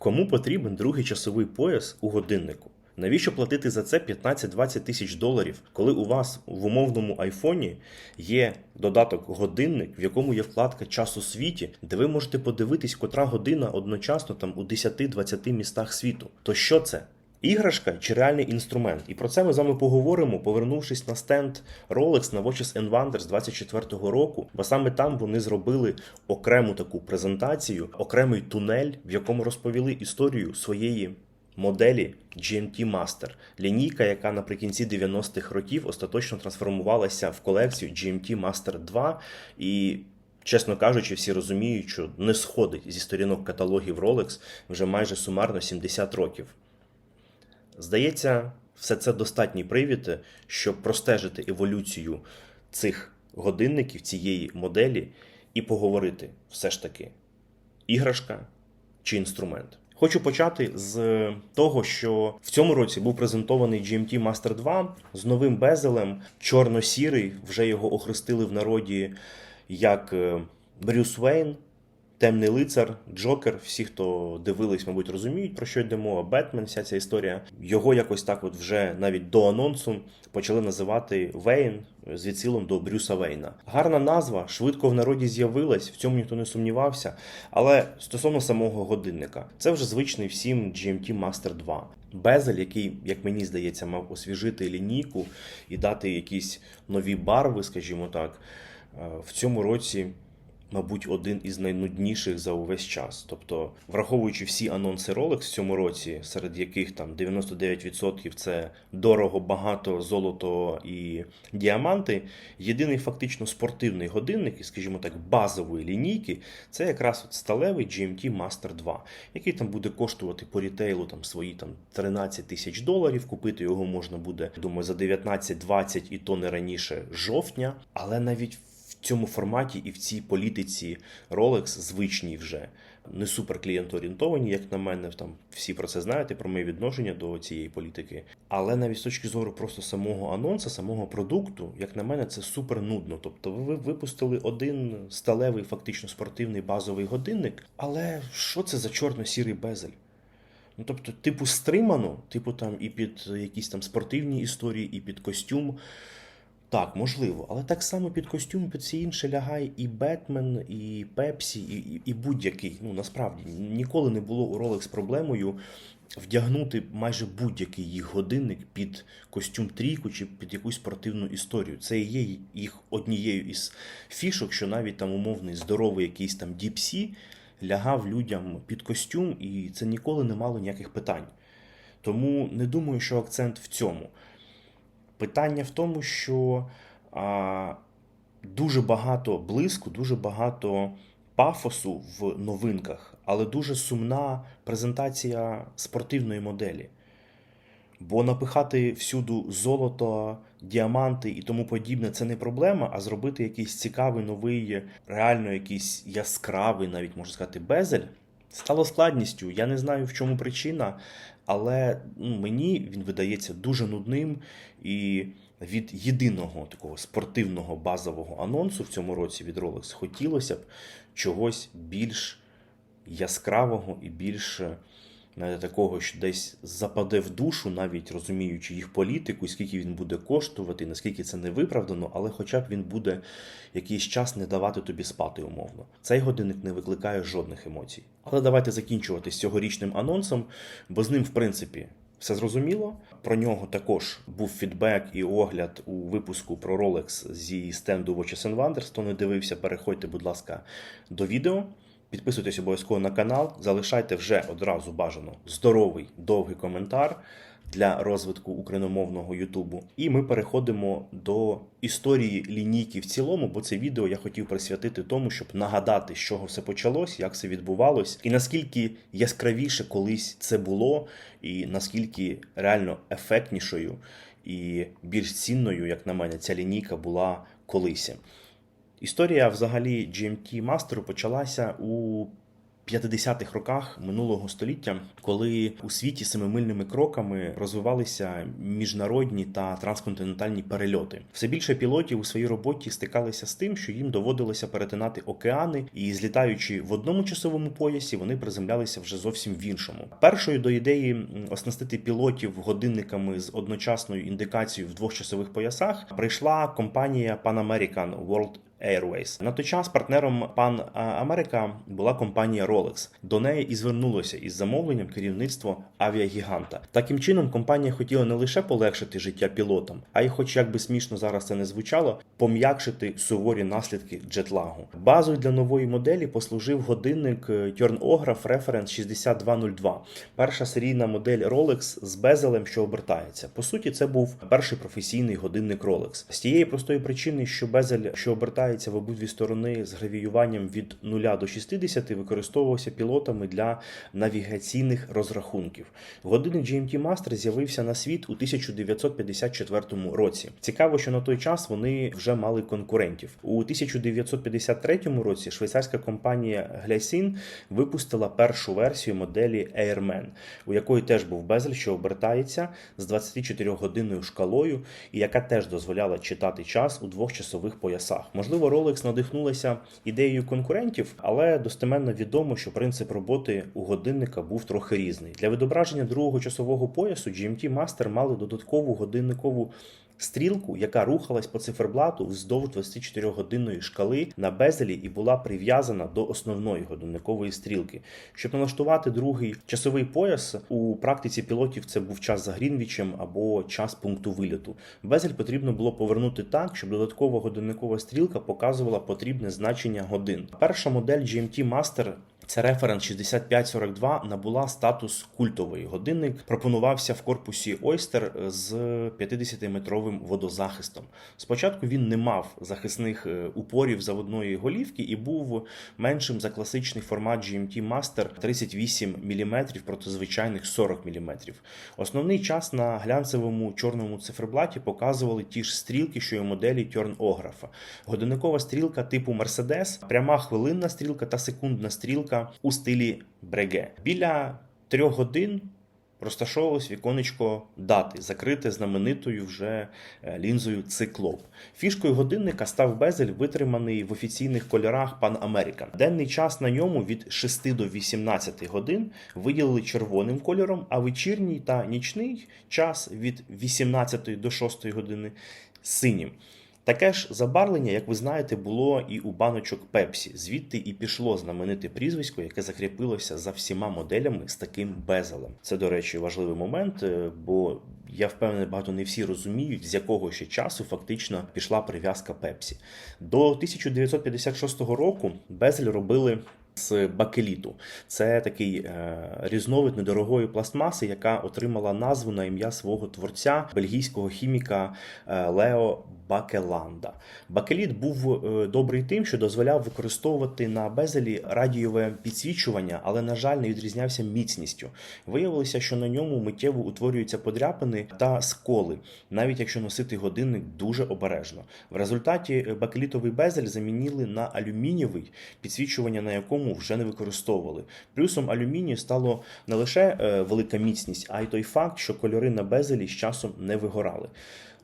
Кому потрібен другий часовий пояс у годиннику? Навіщо платити за це 15-20 тисяч доларів, коли у вас в умовному айфоні є додаток годинник, в якому є вкладка час у світі, де ви можете подивитись, котра година одночасно там у 10-20 містах світу. То що це? Іграшка чи реальний інструмент? І про це ми з вами поговоримо, повернувшись на стенд Rolex на Watches and Wonders 24-го року, бо саме там вони зробили окрему таку презентацію, окремий тунель, в якому розповіли історію своєї моделі GMT Master, лінійка, яка наприкінці 90-х років остаточно трансформувалася в колекцію GMT Master 2 і. Чесно кажучи, всі розуміють, що не сходить зі сторінок каталогів Rolex вже майже сумарно 70 років. Здається, все це достатній привід, щоб простежити еволюцію цих годинників, цієї моделі, і поговорити все ж таки, іграшка чи інструмент. Хочу почати з того, що в цьому році був презентований GMT Master 2 з новим безелем, чорно-сірий. Вже його охрестили в народі як е, Брюс Вейн, Темний лицар, Джокер. Всі, хто дивились, мабуть, розуміють, про що йде мова. Бетмен, вся ця історія. Його якось так, от вже навіть до анонсу почали називати Вейн з відсилом до Брюса Вейна. Гарна назва, швидко в народі з'явилась, в цьому ніхто не сумнівався. Але стосовно самого годинника, це вже звичний всім GMT Master 2. Безель, який, як мені здається, мав освіжити лінійку і дати якісь нові барви, скажімо так, е, в цьому році мабуть, один із найнудніших за увесь час. Тобто, враховуючи всі анонси Rolex в цьому році, серед яких там 99% це дорого, багато золото і діаманти. Єдиний фактично спортивний годинник, і, скажімо так, базової лінійки, це якраз от сталевий GMT Master 2, який там буде коштувати по рітейлу там свої там 13 тисяч доларів. Купити його можна буде, думаю, за 19-20 і то не раніше жовтня, але навіть цьому форматі і в цій політиці Rolex звичні вже не супер клієнтоорієнтовані, як на мене. Там всі про це знаєте, про моє відношення до цієї політики. Але навіть з точки зору просто самого анонсу, самого продукту, як на мене, це супер нудно. Тобто, ви випустили один сталевий, фактично спортивний базовий годинник. Але що це за чорно-сірий безель? Ну, тобто, типу, стримано, типу там і під якісь там спортивні історії, і під костюм. Так, можливо, але так само під костюм, під всі інше лягає і Бетмен, і Пепсі, і, і, будь-який. Ну насправді ніколи не було у Rolex проблемою вдягнути майже будь-який їх годинник під костюм трійку чи під якусь спортивну історію. Це є їх однією із фішок, що навіть там умовний здоровий якийсь там діпсі лягав людям під костюм, і це ніколи не мало ніяких питань. Тому не думаю, що акцент в цьому. Питання в тому, що а, дуже багато блиску, дуже багато пафосу в новинках, але дуже сумна презентація спортивної моделі. Бо напихати всюду золото, діаманти і тому подібне це не проблема, а зробити якийсь цікавий, новий, реально якийсь яскравий, навіть можна сказати, безель стало складністю. Я не знаю, в чому причина, але ну, мені він видається дуже нудним і від єдиного такого спортивного базового анонсу в цьому році від Rolex хотілося б чогось більш яскравого і більш навіть такого, що десь западе в душу, навіть розуміючи їх політику, і скільки він буде коштувати, наскільки це не виправдано, але хоча б він буде якийсь час не давати тобі спати умовно. Цей годинник не викликає жодних емоцій. Але давайте закінчувати з цьогорічним анонсом, бо з ним, в принципі, все зрозуміло. Про нього також був фідбек і огляд у випуску про Rolex зі стенду Watches Wonders. Хто не дивився, переходьте, будь ласка, до відео. Підписуйтесь обов'язково на канал, залишайте вже одразу бажано здоровий довгий коментар для розвитку україномовного Ютубу. І ми переходимо до історії лінійки в цілому, бо це відео я хотів присвятити тому, щоб нагадати, з чого все почалось, як це відбувалось, і наскільки яскравіше колись це було, і наскільки реально ефектнішою і більш цінною, як на мене, ця лінійка була колись. Історія взагалі GMT Master почалася у 50-х роках минулого століття, коли у світі семимильними кроками розвивалися міжнародні та трансконтинентальні перельоти. Все більше пілотів у своїй роботі стикалися з тим, що їм доводилося перетинати океани, і злітаючи в одному часовому поясі, вони приземлялися вже зовсім в іншому. Першою до ідеї оснастити пілотів годинниками з одночасною індикацією в двох часових поясах прийшла компанія Pan American World Airways. На той час партнером Pan America була компанія Rolex. До неї і звернулося із замовленням керівництво авіагіганта. Таким чином, компанія хотіла не лише полегшити життя пілотам, а й, хоч як би смішно зараз це не звучало, пом'якшити суворі наслідки джетлагу. Базою для нової моделі послужив годинник е, Turnograph Reference 6202. Перша серійна модель Rolex з безелем, що обертається. По суті, це був перший професійний годинник Rolex. З тієї простої причини, що безель, що обертається в обидві сторони з гравіюванням від 0 до 60, використовувався пілотами для навігаційних розрахунків. Годинник GMT Master з'явився на світ у 1954 році. Цікаво, що на той час вони вже мали конкурентів. У 1953 році швейцарська компанія Glycine випустила першу версію моделі Airman, у якої теж був безель, що обертається з 24-годинною шкалою, і яка теж дозволяла читати час у двох часових поясах. Можливо, Rolex надихнулася ідеєю конкурентів, але достеменно відомо, що принцип роботи у годинника був трохи різний. Для відображення другого часового поясу GMT Master мали додаткову годинникову стрілку, яка рухалась по циферблату вздовж 24-годинної шкали на безелі і була прив'язана до основної годинникової стрілки. Щоб налаштувати другий часовий пояс у практиці пілотів, це був час за Грінвічем або час пункту виліту. Безель потрібно було повернути так, щоб додаткова годинникова стрілка показувала потрібне значення годин. Перша модель GMT Master це референс 6542 набула статус культової. Годинник пропонувався в корпусі Oyster з 50-метровим водозахистом. Спочатку він не мав захисних е, упорів заводної голівки і був меншим за класичний формат GMT Master 38 мм проти звичайних 40 мм. Основний час на глянцевому чорному циферблаті показували ті ж стрілки, що й у моделі Turnograph. Годинникова стрілка типу Mercedes, пряма хвилинна стрілка та секундна стрілка у стилі Бреге. Біля трьох годин розташовувалось віконечко дати, закрите знаменитою вже е, лінзою циклоп. Фішкою годинника став безель, витриманий в офіційних кольорах Pan American. Денний час на ньому від 6 до 18 годин виділили червоним кольором, а вечірній та нічний час від 18 до 6 години синім. Таке ж забарвлення, як ви знаєте, було і у баночок Пепсі. Звідти і пішло знамените прізвисько, яке закріпилося за всіма моделями з таким безелем. Це, до речі, важливий момент, е, бо я впевнений, багато не всі розуміють, з якого ще часу фактично пішла прив'язка Пепсі. До 1956 року безель робили. З бакеліту це такий е, різновид недорогої пластмаси, яка отримала назву на ім'я свого творця, бельгійського хіміка е, Лео Бакеланда. Бакеліт був е, добрий тим, що дозволяв використовувати на безелі радіове підсвічування, але, на жаль, не відрізнявся міцністю. Виявилося, що на ньому миттєво утворюються подряпини та сколи, навіть якщо носити годинник дуже обережно. В результаті бакелітовий безель замінили на алюмінієвий, підсвічування на якому вже не використовували. Плюсом алюмінію стало не лише е, велика міцність, а й той факт, що кольори на безелі з часом не вигорали.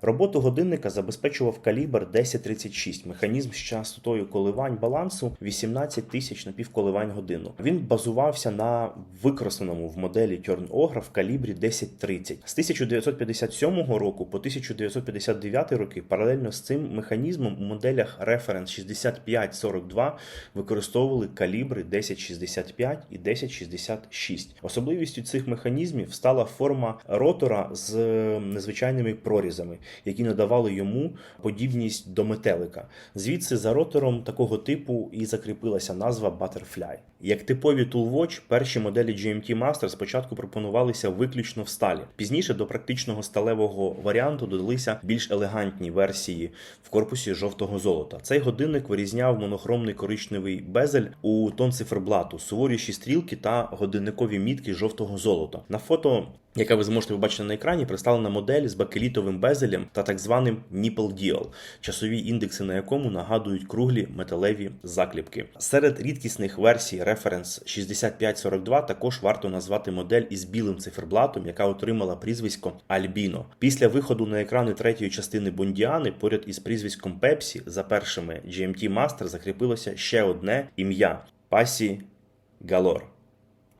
Роботу годинника забезпечував калібр 1036, механізм з частотою коливань балансу 18 тисяч напівколивань годину. Він базувався на використаному в моделі Turnograph калібрі 1030. З 1957 року по 1959 роки паралельно з цим механізмом у моделях Reference 6542 використовували калібри 1065 і 1066. Особливістю цих механізмів стала форма ротора з незвичайними прорізами які надавали йому подібність до метелика. Звідси за ротором такого типу і закріпилася назва Butterfly. Як типові Toolwatch, перші моделі GMT Master спочатку пропонувалися виключно в сталі. Пізніше до практичного сталевого варіанту додалися більш елегантні версії в корпусі жовтого золота. Цей годинник вирізняв монохромний коричневий безель у тон циферблату, суворіші стрілки та годинникові мітки жовтого золота. На фото яка ви зможете побачити на екрані, представлена модель з бакелітовим безелем та так званим Nipple Dial, часові індекси на якому нагадують круглі металеві закліпки. Серед рідкісних версій Reference 6542 також варто назвати модель із білим циферблатом, яка отримала прізвисько Альбіно. Після виходу на екрани третьої частини Бондіани поряд із прізвиськом Пепсі за першими GMT Master закріпилося ще одне ім'я Пасі Галор.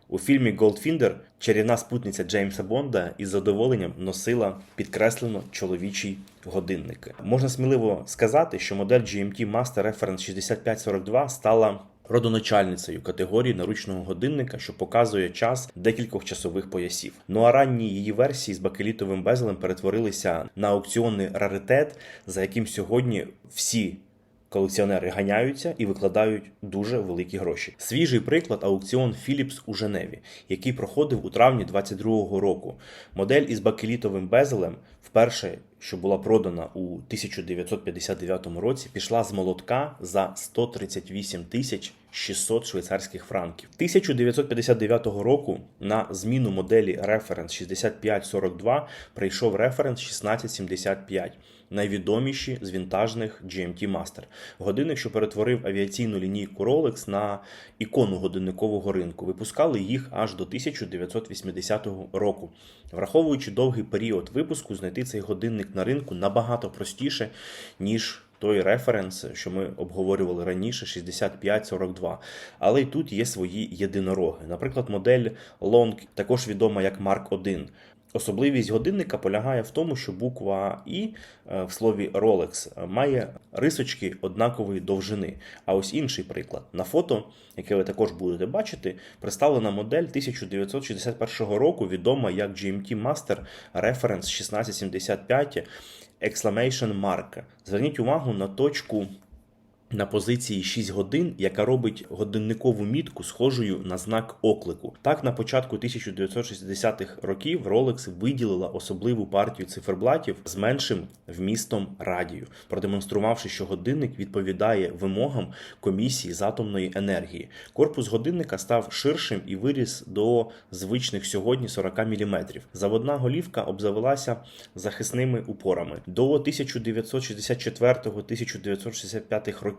У фільмі Goldfinger чарівна спутниця Джеймса Бонда із задоволенням носила підкреслено чоловічий годинник. Можна сміливо сказати, що модель GMT Master Reference 6542 стала родоначальницею категорії наручного годинника, що показує час декількох часових поясів. Ну а ранні її версії з бакелітовим безелем перетворилися на аукціонний раритет, за яким сьогодні всі колекціонери ганяються і викладають дуже великі гроші. Свіжий приклад аукціон Philips у Женеві, який проходив у травні 22-го року. Модель із бакелітовим безелем, вперше, що була продана у 1959 році, пішла з молотка за 138 тисяч 600 швейцарських франків. 1959 року на зміну моделі Reference 6542 прийшов Reference 1675 найвідоміші з вінтажних GMT Master. Годинник, що перетворив авіаційну лінійку Rolex на ікону годинникового ринку. Випускали їх аж до 1980 року. Враховуючи довгий період випуску, знайти цей годинник на ринку набагато простіше, ніж той референс, що ми обговорювали раніше, 6542. Але й тут є свої єдинороги. Наприклад, модель Long, також відома як Mark 1. Особливість годинника полягає в тому, що буква І е, в слові Rolex має рисочки однакової довжини. А ось інший приклад. На фото, яке ви також будете бачити, представлена модель 1961 року, відома як GMT Master Reference 1675 Exclamation Mark. Зверніть увагу на точку на позиції 6 годин, яка робить годинникову мітку схожою на знак оклику. Так, на початку 1960-х років Rolex виділила особливу партію циферблатів з меншим вмістом радію, продемонструвавши, що годинник відповідає вимогам комісії з атомної енергії. Корпус годинника став ширшим і виріс до звичних сьогодні 40 мм. Заводна голівка обзавелася захисними упорами. До 1964-1965 років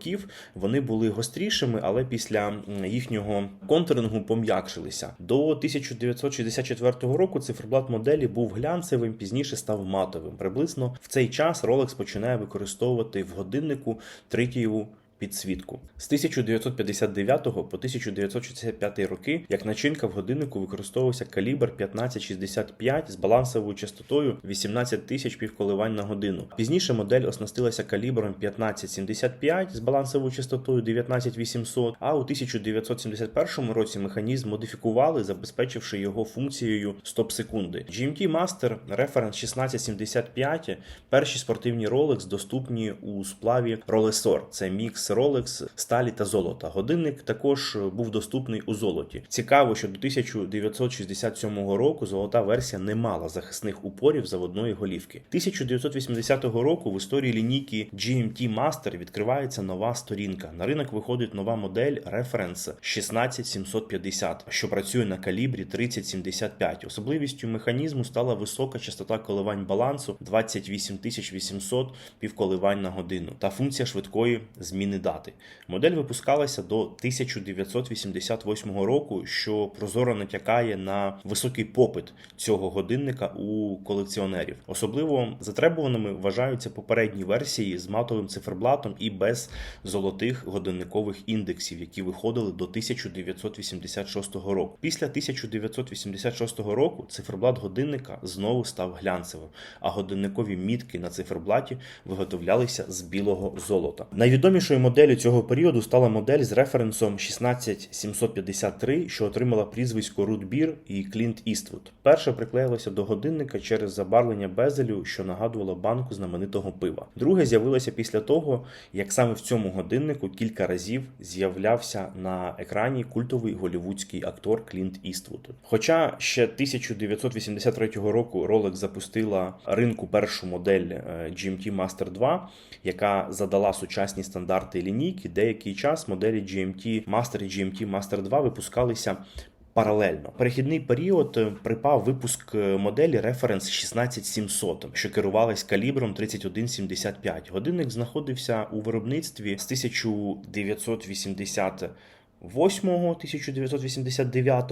вони були гострішими, але після їхнього контурингу пом'якшилися. До 1964 року циферблат моделі був глянцевим, пізніше став матовим. Приблизно в цей час Rolex починає використовувати в годиннику тритієву підсвітку. З 1959 по 1965 роки як начинка в годиннику використовувався калібр 1565 з балансовою частотою 18 тисяч півколивань на годину. Пізніше модель оснастилася калібром 1575 з балансовою частотою 19800, а у 1971 році механізм модифікували, забезпечивши його функцією стоп-секунди. GMT Master Reference 1675 перші спортивні Rolex доступні у сплаві Rolesor. Це мікс Rolex, сталі та золота. Годинник також був доступний у золоті. Цікаво, що до 1967 року золота версія не мала захисних упорів заводної голівки. 1980 року в історії лінійки GMT Master відкривається нова сторінка. На ринок виходить нова модель Reference 16750, що працює на калібрі 3075. Особливістю механізму стала висока частота коливань балансу 28800 півколивань на годину та функція швидкої зміни дати. Модель випускалася до 1988 року, що прозоро натякає на високий попит цього годинника у колекціонерів. Особливо затребуваними вважаються попередні версії з матовим циферблатом і без золотих годинникових індексів, які виходили до 1986 року. Після 1986 року циферблат годинника знову став глянцевим, а годинникові мітки на циферблаті виготовлялися з білого золота. Найвідомішою моделлю цього періоду стала модель з референсом 16753, що отримала прізвисько Рудбір і Клінт Іствуд. Перша приклеїлася до годинника через забарвлення безелю, що нагадувало банку знаменитого пива. Друге з'явилося після того, як саме в цьому годиннику кілька разів з'являвся на екрані культовий голівудський актор Клінт Іствуд. Хоча ще 1983 року Rolex запустила ринку першу модель е, GMT Master 2, яка задала сучасні стандарти лінійки, деякий час моделі GMT Master і GMT Master 2 випускалися. Паралельно перехідний період е, припав випуск е, моделі Reference 16700, що керувалась калібром 3175. Годинник знаходився у виробництві з 1980 1989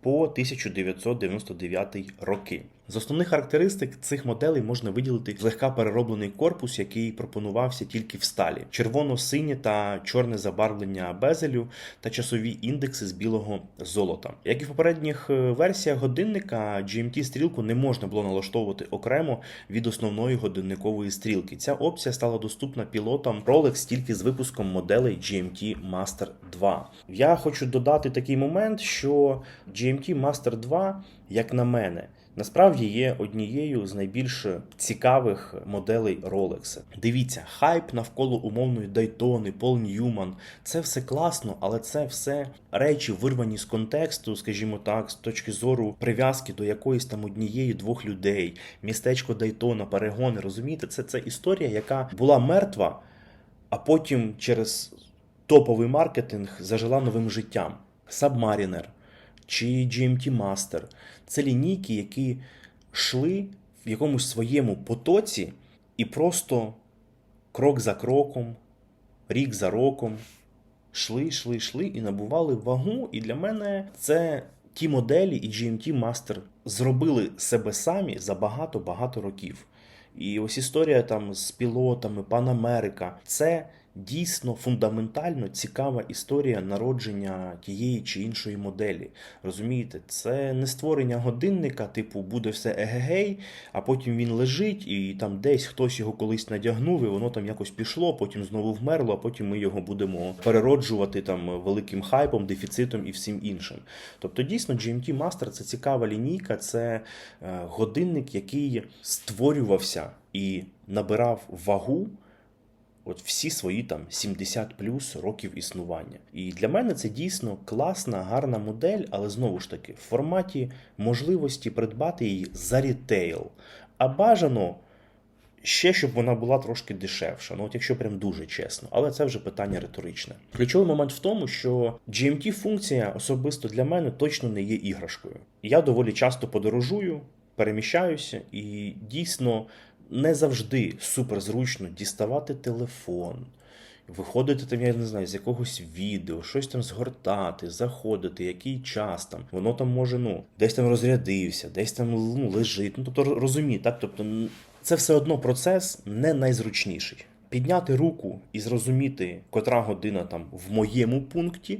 по 1999 роки. З основних характеристик цих моделей можна виділити злегка перероблений корпус, який пропонувався тільки в сталі, червоно-синє та чорне забарвлення безелю та часові індекси з білого золота. Як і в попередніх е, версіях годинника, GMT стрілку не можна було налаштовувати окремо від основної годинникової стрілки. Ця опція стала доступна пілотам Rolex тільки з випуском моделей GMT Master 2. Я хочу додати такий момент, що GMT Master 2, як на мене, насправді є однією з найбільш цікавих моделей Rolex. Дивіться, хайп навколо умовної Дайтони, Пол Ньюман. Це все класно, але це все речі вирвані з контексту, скажімо так, з точки зору прив'язки до якоїсь там однієї двох людей. Містечко Дайтона, перегони. Розумієте, це, це історія, яка була мертва, а потім через топовий маркетинг зажила новим життям. Submariner чи GMT Master. Це лінійки, які йшли в якомусь своєму потоці і просто крок за кроком, рік за роком йшли, йшли, йшли і набували вагу. І для мене це ті моделі і GMT Master зробили себе самі за багато-багато років. І ось історія там з пілотами, Пан Америка це дійсно фундаментально цікава історія народження тієї чи іншої моделі. Розумієте, це не створення годинника, типу буде все егегей, а потім він лежить, і там десь хтось його колись надягнув, і воно там якось пішло, потім знову вмерло, а потім ми його будемо перероджувати там великим хайпом, дефіцитом і всім іншим. Тобто, дійсно, GMT Master це цікава лінійка, це е, годинник, який створювався і набирав вагу. От всі свої там 70 плюс років існування. І для мене це дійсно класна, гарна модель, але знову ж таки, в форматі можливості придбати її за рітейл. А бажано ще, щоб вона була трошки дешевша. Ну, от якщо прям дуже чесно, але це вже питання риторичне. Ключовий момент в тому, що GMT-функція особисто для мене точно не є іграшкою. Я доволі часто подорожую, переміщаюся, і дійсно не завжди супер зручно діставати телефон, виходити там, я не знаю, з якогось відео, щось там згортати, заходити, який час там. Воно там може, ну, десь там розрядився, десь там ну, лежить. Ну, тобто розумій, так? Тобто, це все одно процес не найзручніший. Підняти руку і зрозуміти, котра година там в моєму пункті.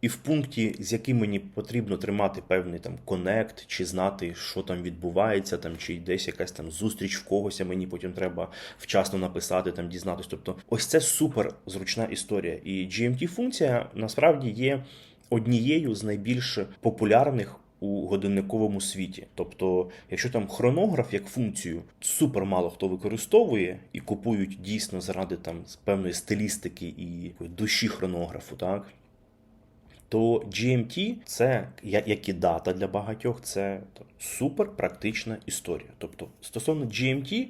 І в пункті, з яким мені потрібно тримати певний там конект, чи знати, що там відбувається, там чи десь якась там зустріч в когось, а мені потім треба вчасно написати, там дізнатись. Тобто, ось це супер зручна історія. І GMT-функція насправді є однією з найбільш популярних. У годинниковому світі, тобто, якщо там хронограф як функцію супер мало хто використовує і купують дійсно заради там певної стилістики і душі хронографу, так то GMT це як і дата для багатьох, це супер практична історія. Тобто, стосовно GMT,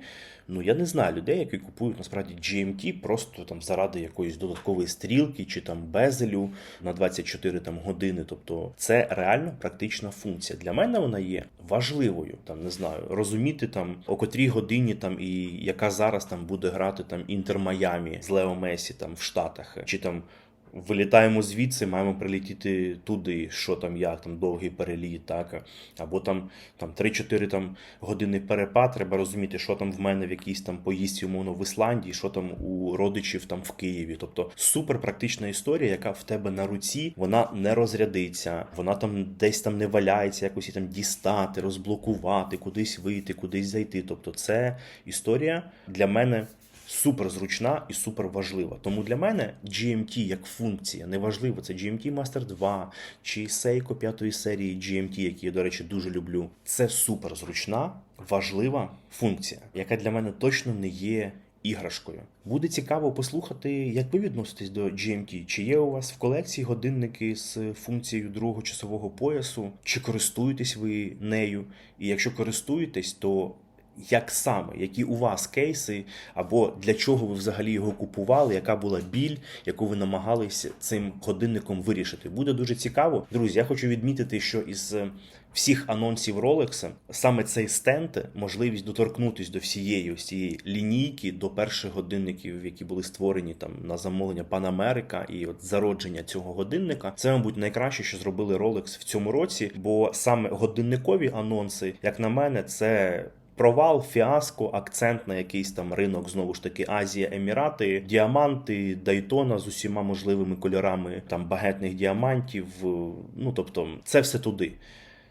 ну я не знаю людей, які купують насправді GMT просто там заради якоїсь додаткової стрілки чи там безелю на 24 там години. Тобто, це реально практична функція. Для мене вона є важливою. Там не знаю, розуміти там о котрій годині там і яка зараз там буде грати там Інтер Майамі з Лео Месі там в Штатах, чи там. Вилітаємо звідси, маємо прилетіти туди, що там, як там довгий переліт, так або там там 3-4 там години перепад. Треба розуміти, що там в мене в якійсь там поїздці, умовно в Ісландії, що там у родичів там в Києві. Тобто супер практична історія, яка в тебе на руці, вона не розрядиться, вона там десь там не валяється, якось і там дістати, розблокувати, кудись вийти, кудись зайти. Тобто, це історія для мене супер зручна і супер важлива. Тому для мене GMT як функція неважливо, це GMT Master 2 чи Seiko 5 серії GMT, які я, до речі, дуже люблю. Це супер зручна, важлива функція, яка для мене точно не є. Іграшкою буде цікаво послухати, як ви відноситесь до GMT. Чи є у вас в колекції годинники з функцією другого часового поясу, чи користуєтесь ви нею? І якщо користуєтесь, то як саме, які у вас кейси, або для чого ви взагалі його купували, яка була біль, яку ви намагалися цим годинником вирішити. Буде дуже цікаво. Друзі, я хочу відмітити, що із е, всіх анонсів Rolex саме цей стенд, можливість доторкнутися до всієї ось цієї лінійки, до перших годинників, які були створені там на замовлення Панамерика, і от зародження цього годинника, це, мабуть, найкраще, що зробили Rolex в цьому році, бо саме годинникові анонси, як на мене, це. Провал, фіаско, акцент на якийсь там ринок, знову ж таки, Азія, Емірати, діаманти, Дайтона з усіма можливими кольорами там багетних діамантів. Ну тобто, це все туди.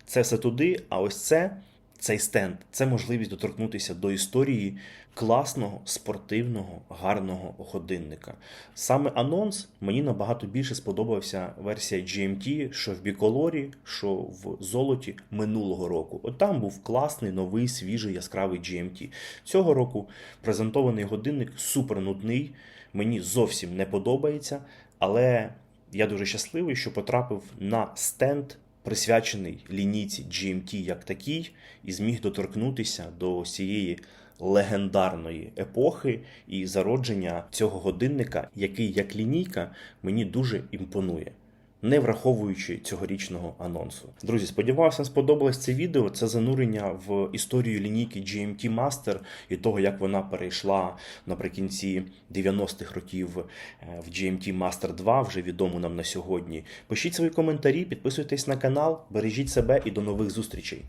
Це все туди. А ось це, цей стенд, це можливість доторкнутися до історії класного, спортивного, гарного годинника. Саме анонс мені набагато більше сподобався версія GMT, що в біколорі, що в золоті минулого року. От там був класний, новий, свіжий, яскравий GMT. Цього року презентований годинник супер нудний, мені зовсім не подобається, але я дуже щасливий, що потрапив на стенд присвячений лінійці GMT як такій, і зміг доторкнутися до цієї легендарної епохи і зародження цього годинника, який як лінійка мені дуже імпонує. Не враховуючи цьогорічного анонсу. Друзі, сподіваюся, сподобалось це відео. Це занурення в історію лінійки GMT Master і того, як вона перейшла наприкінці 90-х років е, в GMT Master 2, вже відому нам на сьогодні. Пишіть свої коментарі, підписуйтесь на канал, бережіть себе і до нових зустрічей.